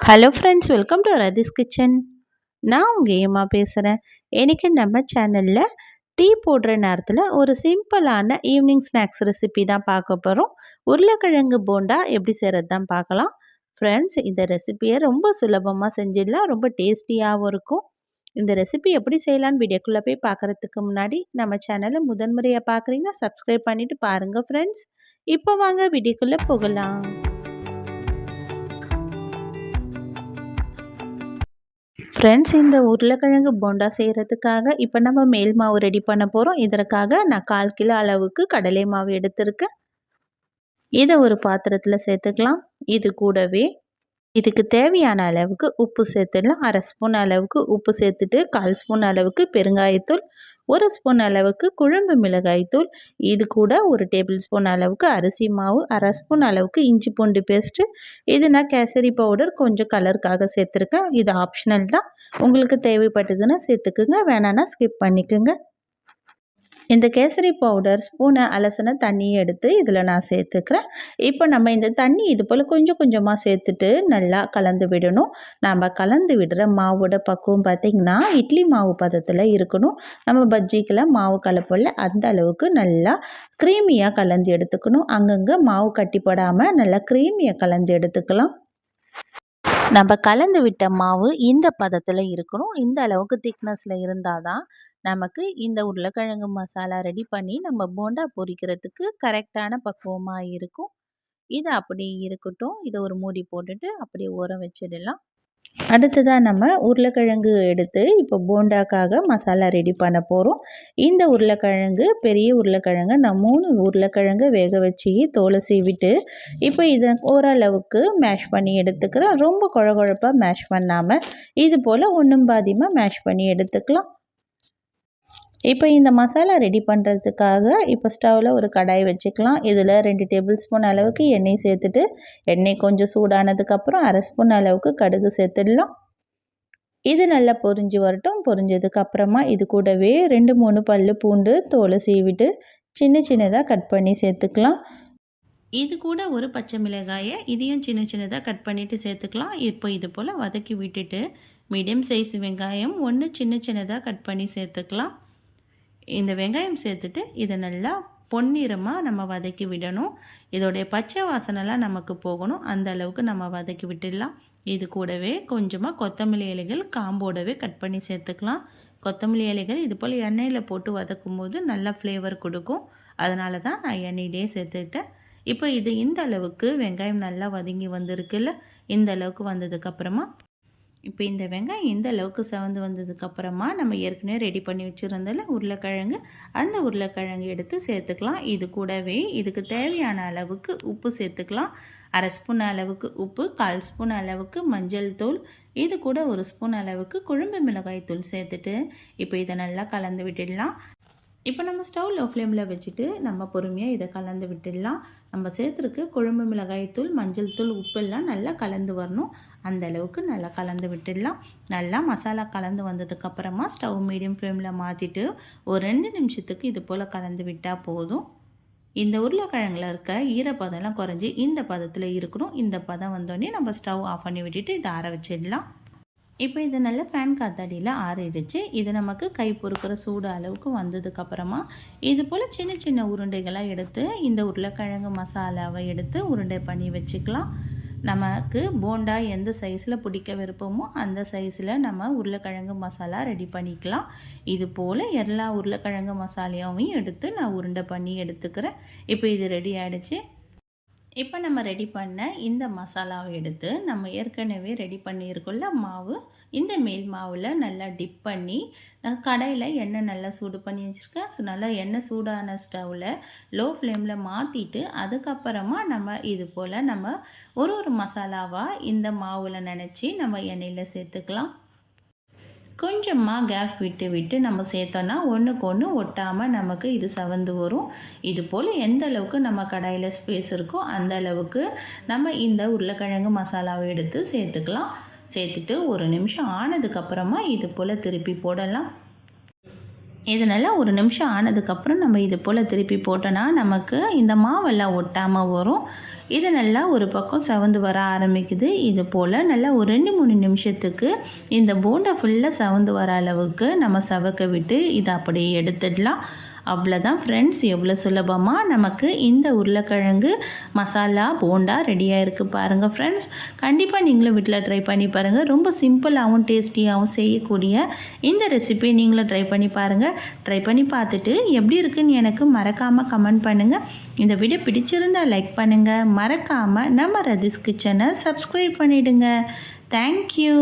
Hello friends welcome to Rathi's kitchen நான் உங்கள் ஏமா பேசுகிறேன் எனக்கு நம்ம சேனலில் டீ போடுற நேரத்தில் ஒரு சிம்பிளான ஈவினிங் ஸ்நாக்ஸ் ரெசிபி தான் பார்க்க போகிறோம் உருளைக்கிழங்கு போண்டா எப்படி செய்கிறது தான் பார்க்கலாம். ஃப்ரெண்ட்ஸ் இந்த ரெசிபியை ரொம்ப சுலபமாக செஞ்சிடலாம். ரொம்ப டேஸ்டியாகவும் இருக்கும். இந்த ரெசிபி எப்படி செய்யலான்னு வீடியோக்குள்ளே போய் பார்க்குறதுக்கு முன்னாடி நம்ம சேனலை முதன்முறையாக பார்க்குறீங்கன்னா சப்ஸ்கிரைப் பண்ணிவிட்டு பாருங்கள் ஃப்ரெண்ட்ஸ் இப்போ வாங்க வீடியோக்குள்ளே போகலாம். ஃப்ரெண்ட்ஸ் இந்த உருளைக்கிழங்கு போண்டா செய்கிறதுக்காக இப்போ நம்ம மேல் மாவு ரெடி பண்ண போகிறோம் இதற்காக நான் கால் கிலோ அளவுக்கு கடலை மாவு எடுத்திருக்கேன். இதை ஒரு பாத்திரத்தில் சேர்த்துக்கலாம். இது கூடவே இதுக்கு தேவையான அளவுக்கு உப்பு சேர்த்துடலாம். அரை ஸ்பூன் அளவுக்கு உப்பு சேர்த்துட்டு கால் ஸ்பூன் அளவுக்கு பெருங்காயத்தூள் ஒரு ஸ்பூன் அளவுக்கு குழம்பு மிளகாய்த்தூள் இது கூட ஒரு டேபிள் ஸ்பூன் அளவுக்கு அரிசி மாவு அரை ஸ்பூன் அளவுக்கு இஞ்சி பூண்டு பேஸ்ட்டு இது நான் கேசரி பவுடர் கொஞ்சம் கலருக்காக சேர்த்துருக்கேன். இது ஆப்ஷனல் தான். உங்களுக்கு தேவைப்பட்டதுன்னா சேர்த்துக்குங்க. வேணான்னா ஸ்கிப் பண்ணிக்கோங்க. இந்த கேசரி பவுடர் ஸ்பூனை அலசின தண்ணியை எடுத்து இதில் நான் சேர்த்துக்கிறேன். இப்போ நம்ம இந்த தண்ணி இது போல் கொஞ்சம் கொஞ்சமாக சேர்த்துட்டு நல்லா கலந்து விடணும். நம்ம கலந்து விடுற மாவோட பக்குவம் பார்த்திங்கன்னா இட்லி மாவு பதத்தில் இருக்கணும். நம்ம பஜ்ஜிக்கெல்லாம் மாவு கலப்பில் அந்த அளவுக்கு நல்லா க்ரீமியாக கலந்து எடுத்துக்கணும். அங்கங்கே மாவு கட்டிப்படாமல் நல்லா க்ரீமியாக கலந்து எடுத்துக்கலாம். நம்ம கலந்து விட்ட மாவு இந்த பதத்தில் இருக்கணும். இந்த அளவுக்கு திக்னஸில் இருந்தால் தான் நமக்கு இந்த உருளைக்கிழங்கு மசாலா ரெடி பண்ணி நம்ம போண்டா பொரிக்கிறதுக்கு கரெக்டான பக்குவமாக இருக்கும். இது அப்படி இருக்கட்டும். இதை ஒரு மூடி போட்டுட்டு அப்படியே ஊற வச்சிடலாம். அடுத்ததாக நம்ம உருளைக்கிழங்கு எடுத்து இப்போ போண்டாக்காக மசாலா ரெடி பண்ண போகிறோம் இந்த உருளைக்கிழங்கு பெரிய உருளைக்கிழங்கு நான் மூணு உருளைக்கிழங்கு வேக வச்சு தோலை சீவிட்டு இப்போ இதை ஓரளவுக்கு மேஷ் பண்ணி எடுத்துக்கிறேன். ரொம்ப குழகுழப்பாக மேஷ் பண்ணாமல் இது போல் ஒன்றும் பாதியமாக மேஷ் பண்ணி எடுத்துக்கலாம். இப்போ இந்த மசாலா ரெடி பண்ணுறதுக்காக இப்போ ஸ்டவ்வில் ஒரு கடாய் வச்சுக்கலாம். இதில் ரெண்டு டேபிள் ஸ்பூன் அளவுக்கு எண்ணெய் சேர்த்துட்டு எண்ணெய் கொஞ்சம் சூடானதுக்கப்புறம் அரை ஸ்பூன் அளவுக்கு கடுகு சேர்த்துடலாம். இது நல்லா பொரிஞ்சு வரட்டும். பொரிஞ்சதுக்கப்புறமா இது கூடவே ரெண்டு மூணு பல் பூண்டு தோலை சீவிட்டு சின்ன சின்னதாக கட் பண்ணி சேர்த்துக்கலாம். இது கூட ஒரு பச்சை மிளகாயை இதையும் சின்ன சின்னதாக கட் பண்ணிவிட்டு சேர்த்துக்கலாம். இப்போ இது போல் வதக்கி விட்டுட்டு மீடியம் சைஸ் வெங்காயம் ஒன்று சின்ன சின்னதாக கட் பண்ணி சேர்த்துக்கலாம். இந்த வெங்காயம் சேர்த்துட்டு இதை நல்லா பொன்னிறமாக நம்ம வதக்கி விடணும். இதோடைய பச்சை வாசனைலாம் நமக்கு போகணும். அந்த அளவுக்கு நம்ம வதக்கி விட்டுடலாம். இது கூடவே கொஞ்சமாக கொத்தமல்லி இலைகள் காம்போடவே கட் பண்ணி சேர்த்துக்கலாம். கொத்தமல்லி இலைகள் இது போல் எண்ணெயில் போட்டு வதக்கும் போது நல்லா ஃப்ளேவர் கொடுக்கும். அதனால தான் நான் எண்ணெயிலே சேர்த்துக்கிட்டேன் இப்போ இது இந்த அளவுக்கு வெங்காயம் நல்லா வதங்கி வந்திருக்குல்ல இந்த அளவுக்கு வந்ததுக்கப்புறமா இப்போ இந்த வெங்காயம் இந்த அளவுக்கு செவந்து வந்ததுக்கப்புறமா நம்ம ஏற்கனவே ரெடி பண்ணி வச்சுருந்ததில் உருளைக்கிழங்கு அந்த உருளைக்கிழங்கு எடுத்து சேர்த்துக்கலாம். இது கூடவே இதுக்கு தேவையான அளவுக்கு உப்பு சேர்த்துக்கலாம். அரை ஸ்பூன் அளவுக்கு உப்பு கால் ஸ்பூன் அளவுக்கு மஞ்சள் தூள் இது கூட ஒரு ஸ்பூன் அளவுக்கு குழம்பு மிளகாய் தூள் சேர்த்துட்டு இப்போ இதை நல்லா கலந்து விட்டுடலாம். இப்போ நம்ம ஸ்டவ் லோ ஃப்ளேமில் வச்சுட்டு நம்ம பொறுமையாக இதை கலந்து விட்டுடலாம். நம்ம சேர்த்துருக்கு குழம்பு மிளகாய் தூள் மஞ்சள் தூள் உப்பெல்லாம் நல்லா கலந்து வரணும். அந்த அளவுக்கு நல்லா கலந்து விட்டுடலாம். நல்லா மசாலா கலந்து வந்ததுக்கப்புறமா ஸ்டவ் மீடியம் ஃப்ளேமில் மாற்றிட்டு ஒரு ரெண்டு நிமிஷத்துக்கு இது போல் கலந்து விட்டால் போதும். இந்த உருளைக்கிழங்குல இருக்க ஈரப்பதம்லாம் குறைஞ்சி இந்த பதத்தில் இருக்கணும். இந்த பதம் வந்தோடனே நம்ம ஸ்டவ் ஆஃப் பண்ணி விட்டுட்டு இதை ஆற வச்சிடலாம். இப்போ இது நல்லா ஃபேன் காத்தாடியில் ஆறிடுச்சு. இது நமக்கு கை பொறுக்கிற சூடு அளவுக்கு வந்ததுக்கப்புறமா இது போல் சின்ன சின்ன உருண்டைகளாக எடுத்து இந்த உருளைக்கிழங்கு மசாலாவை எடுத்து உருண்டை பண்ணி வச்சுக்கலாம். நமக்கு போண்டா எந்த சைஸில் பிடிக்க விருப்பமோ அந்த சைஸில் நம்ம உருளைக்கிழங்கு மசாலா ரெடி பண்ணிக்கலாம். இது போல் எல்லா உருளைக்கிழங்கு மசாலையாவையும் எடுத்து நான் உருண்டை பண்ணி எடுத்துக்கிறேன். இப்போ இது ரெடி ஆகிடுச்சு இப்போ நம்ம ரெடி பண்ண இந்த மசாலாவை எடுத்து நம்ம ஏற்கனவே ரெடி பண்ணியிருக்குள்ள மாவு. இந்த மேல் மாவில் நல்லா டிப் பண்ணி கடையில் எண்ணெய் நல்லா சூடு பண்ணி வச்சுருக்கேன். ஸோ நல்லா எண்ணெய் சூடான ஸ்டவ்வில் லோ ஃப்ளேமில் மாற்றிட்டு அதுக்கப்புறமா நம்ம இது போல் நம்ம ஒரு ஒரு மசாலாவாக இந்த மாவில் நினச்சி நம்ம எண்ணெயில் சேர்த்துக்கலாம். கொஞ்சமாக கேஸ் விட்டு விட்டு நம்ம சேர்த்தோன்னா ஒன்றுக்கு ஒன்று ஒட்டாமல் நமக்கு இது சவந்து வரும். இது போல் எந்த அளவுக்கு நம்ம கடாயில் ஸ்பேஸ் இருக்கோ அந்த அளவுக்கு நம்ம இந்த உருளைக்கிழங்கு மசாலாவை எடுத்து சேர்த்துக்கலாம். சேர்த்துட்டு ஒரு நிமிஷம் ஆனதுக்கப்புறமா இது போல் திருப்பி போடலாம். இது ஒரு நிமிஷம் ஆனதுக்கப்புறம் நம்ம இது போல் திருப்பி போட்டோன்னா நமக்கு இந்த மாவெல்லாம் ஒட்டாமல் வரும். இது நல்லா ஒரு பக்கம் சவந்து வர ஆரம்பிக்குது. இது போல் நல்லா ஒரு ரெண்டு மூணு நிமிஷத்துக்கு இந்த போண்டை ஃபுல்லாக சவந்து வர அளவுக்கு நம்ம சவக்க விட்டு இதை அப்படியே எடுத்துடலாம். அவ்வளோதான் ஃப்ரெண்ட்ஸ் எவ்வளோ சுலபமாக நமக்கு இந்த உருளைக்கிழங்கு மசாலா போண்டா ரெடியாக இருக்குது பாருங்கள் ஃப்ரெண்ட்ஸ் கண்டிப்பாக நீங்களும் வீட்டில் ட்ரை பண்ணி பாருங்கள் ரொம்ப சிம்பிளாகவும் டேஸ்டியாகவும் செய்யக்கூடிய இந்த ரெசிபி நீங்களும் ட்ரை பண்ணி பாருங்கள் ட்ரை பண்ணி பார்த்துட்டு எப்படி இருக்குன்னு எனக்கு மறக்காமல் கமெண்ட் பண்ணுங்கள் இந்த வீடியோ பிடிச்சிருந்தால் லைக் பண்ணுங்கள் மறக்காமல் நம்ம ரதிஸ் கிச்சனை சப்ஸ்கிரைப் பண்ணிவிடுங்க தேங்க்யூ